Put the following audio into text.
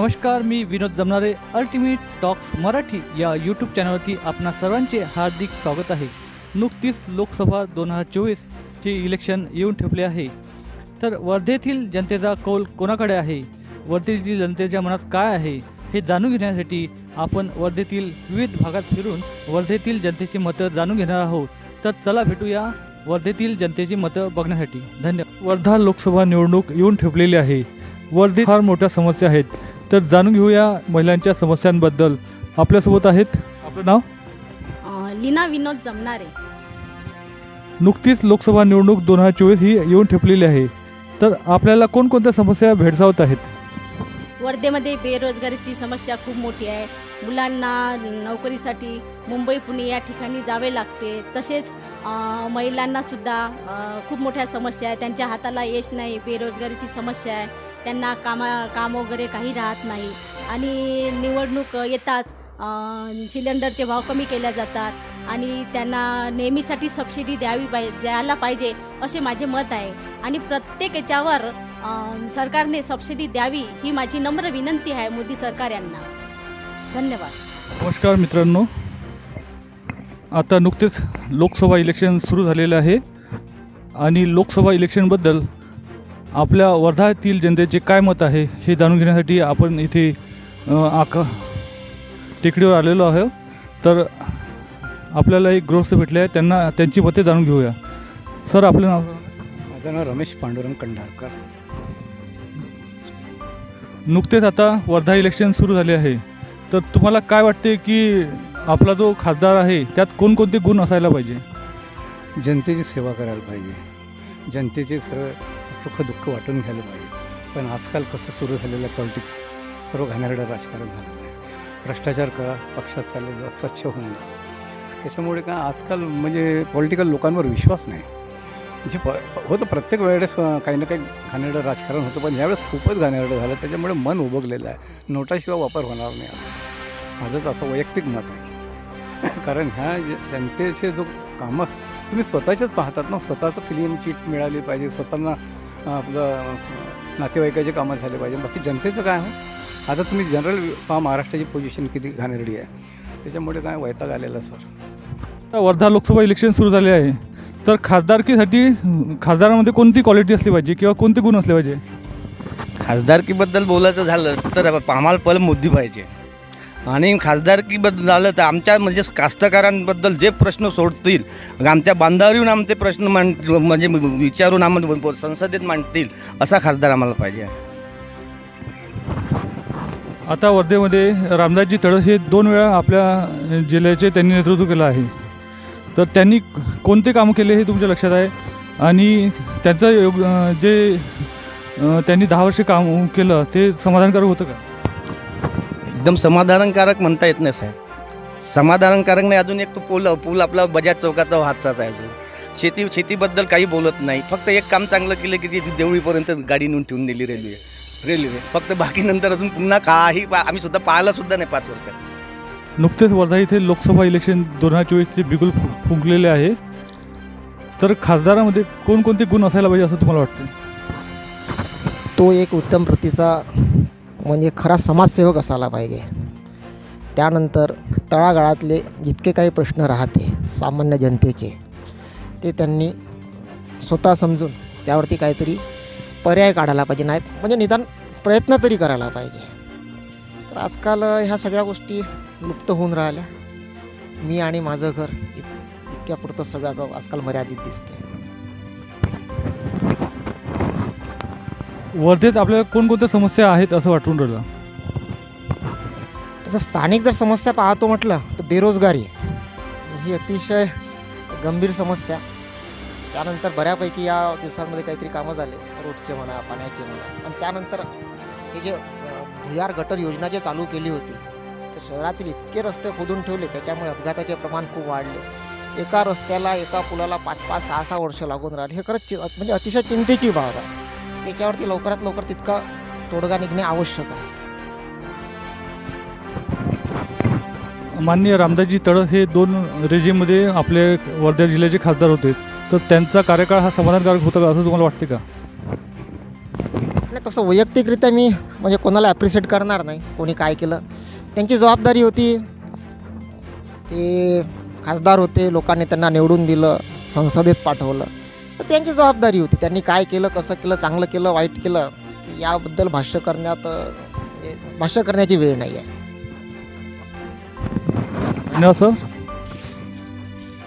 नमस्कार मी Vinod जमणारे ultimate talks Marathi या यूट्यूब चॅनलवरती आपणा सर्वांचे हार्दिक स्वागत आहे. नुकतीच लोकसभा दोन हजार चोवीसचे इलेक्शन येऊन ठेपले आहे. तर वर्धेतील जनतेचा कौल कोणाकडे आहे? वर्धेतील जनतेच्या मनात काय आहे? हे जाणून घेण्यासाठी आपण वर्धेतील विविध भागात फिरून वर्धेतील जनतेची मतं जाणून घेणार आहोत. तर चला भेटूया वर्धेतील जनतेची मतं बघण्यासाठी. धन्यवाद. वर्धा लोकसभा निवडणूक येऊन ठेपलेली आहे. वर्धेत फार मोठ्या समस्या आहेत. तर जाणून घेऊया महिलांच्या समस्यांबद्दल. आपल्यासोबत आहेत आपलं नाव? लीना विनोद जमणारे नुकतीच लोकसभा निवडणूक दोन हजार चोवीस ही येऊन ठेपलेली आहे. तर आपल्याला कोणकोणत्या समस्या भेडसावत आहेत? वर्धेमध्ये बेरोजगारीची समस्या खूप मोठी आहे. मुलांना नोकरीसाठी मुंबई पुणे या ठिकाणी जावे लागते. तसेच महिलांनासुद्धा खूप मोठ्या समस्या आहे त्यांच्या हाताला यश नाही बेरोजगारीची समस्या आहे. त्यांना कामा काम वगैरे काही राहत नाही. आणि निवडणूक येताच सिलेंडरचे भाव कमी केल्या जातात. आणि त्यांना नेहमीसाठी सबसिडी द्यावी पाहि द्यायला पाहिजे असे माझे मत आहे. आणि प्रत्येक याच्यावर सरकारने सबसिडी द्यावी ही माझी नम्र विनंती आहे मोदी सरकार यांना. धन्यवाद. नमस्कार मित्रांनो. आता नुकतेच लोकसभा इलेक्शन सुरू झालेलं आहे. आणि लोकसभा इलेक्शनबद्दल आपल्या वर्धातील जनतेचे काय मत आहे हे जाणून घेण्यासाठी आपण इथे आका टेकडीवर आलेलो आहे तर आपल्याला एक गृहस्थ भेटले आहे त्यांना त्यांची मते जाणून घेऊया. सर आपलं नाव. माझं नाव रमेश पांडुरंग कंडारकर. नुकतेच आता वर्धा इलेक्शन सुरू झाले आहे. तर तुम्हाला काय वाटते की आपला जो खासदार आहे त्यात कोणकोणते गुण असायला पाहिजे? जनतेची सेवा करायला पाहिजे. जनतेचे सर्व सुख दुःख वाटून घ्यायला पाहिजे. पण आजकाल कसं सुरू झालेलं आहे पॉलिटिक्स सर्व घाणेरडं राजकारण झालेलं आहे. भ्रष्टाचार करा पक्षात चालले जा स्वच्छ होऊन जा. त्याच्यामुळे काय आजकाल म्हणजे पॉलिटिकल लोकांवर विश्वास नाही. जे प होतं प्रत्येक वेळेस काही ना काही घाणेरडं राजकारण होतं पण यावेळेस खूपच घाणेरडं झालं त्याच्यामुळे मन उभगलेलं आहे. नोटाशिवाय वापर होणार नाही. माझं तर असं वैयक्तिक मत आहे. कारण ह्या जे- जनतेचे जो कामं तुम्ही स्वतःचेच पाहतात ना स्वतःचं क्लीन चिट मिळाली पाहिजे स्वतःना आपलं नातेवाईकाचे कामं झाले पाहिजे. बाकी जनतेचं काय हो? आता तुम्ही जनरल पहा महाराष्ट्राची पोझिशन किती घाणेरडी आहे. त्याच्यामुळे काय वैताग आलेला सर आता वर्धा लोकसभा इलेक्शन सुरू झाले आहे. तर खासदारकीसाठी खासदारामध्ये कोणती क्वालिटी असली पाहिजे किंवा कोणते गुण असले पाहिजे? खासदारकीबद्दल बोलायचं झालंच तर आम्हाला पहिलं मोदी पाहिजे. आणि खासदारकीबद्दल झालं तर आमच्या म्हणजे कास्तकारांबद्दल जे प्रश्न सोडतील आमच्या बांधावर येऊन आमचे प्रश्न मांड म्हणजे विचारून आम्हाला संसदेत मांडतील असा खासदार आम्हाला पाहिजे आता वर्धेमध्ये रामदासजी तळस हे दोन वेळा आपल्या जिल्ह्याचे त्यांनी नेतृत्व केलं आहे. तर त्यांनी कोणते कामं केले हे तुमच्या लक्षात आहे? आणि त्यांचं योग जे त्यांनी दहा वर्ष काम केलं ते समाधानकारक होतं का? एकदम समाधानकारक म्हणता येत नाही साहेब. समाधानकारक नाही अजून एक तो पूल पूल आपला बजाज चौकाचा वाहताच आहे अजून. शेती शेतीबद्दल काही बोलत नाही. फक्त एक काम चांगलं केलं की ती देवळीपर्यंत गाडी नेऊन ठेवून दिली रेल्वे रेल्वे फक्त बाकी नंतर अजून पुन्हा काही आम्ही सुद्धा पाहिलं सुद्धा नाही पाच वर्षात. नुकतेच वर्धा इथे लोकसभा इलेक्शन दोन हजार चोवीसचे बिगुल फु फुंकलेले आहे. तर खासदारामध्ये कोणकोणते गुण असायला पाहिजे असं तुम्हाला वाटतं तो एक उत्तम प्रतीचा म्हणजे खरा समाजसेवक असायला पाहिजे. त्यानंतर तळागाळातले जितके काही प्रश्न राहते सामान्य जनतेचे ते त्यांनी स्वतः समजून त्यावरती काहीतरी पर्याय काढायला पाहिजे. नाहीत म्हणजे निदान प्रयत्न तरी करायला पाहिजे. तर आजकाल ह्या सगळ्या गोष्टी लुप्त होऊन राहिल्या. मी आणि माझं घर इत इतक्यापुरतं सगळ्याचं आजकाल मर्यादित दिसते वर्धेत आपल्याला कोणकोणत्या समस्या आहेत असं वाटून राहिलं? तसं स्थानिक जर समस्या पाहतो म्हटलं तर बेरोजगारी ही अतिशय गंभीर समस्या. त्यानंतर बऱ्यापैकी या दिवसांमध्ये काहीतरी कामं झाले रोडचे म्हणा पाण्याचे म्हणा. आणि त्यानंतर हे जे भुयार गटर योजना जे चालू केली होती तर शहरातील इतके रस्ते खोदून ठेवले त्याच्यामुळे अपघाताचे प्रमाण खूप वाढले. एका रस्त्याला एका पुलाला पाच पाच सहा सहा वर्ष लागून राहिले. हे खरंच चि- म्हणजे अतिशय चिंतेची बाब आहे. त्याच्यावरती लवकरात लवकर तितका तोडगा निघणे आवश्यक आहे. माननीय रामदासजी तळस हे दोन रेजिममध्ये आपले वर्धा जिल्ह्याचे खासदार होते. तर त्यांचा कार्यकाळ हा समाधानकारक होता का असं तुम्हाला वाटते का? नाही तसं वैयक्तिकरित्या मी म्हणजे कोणाला ॲप्रिशिएट करणार नाही कोणी काय केलं. त्यांची जबाबदारी होती. ते खासदार होते लोकांनी त्यांना निवडून दिलं संसदेत पाठवलं. तर त्यांची जबाबदारी होती. त्यांनी काय केलं कसं केलं चांगलं केलं वाईट केलं याबद्दल भाष्य करण्यात भाष्य करण्याची वेळ नाही आहे धन्यवाद सर?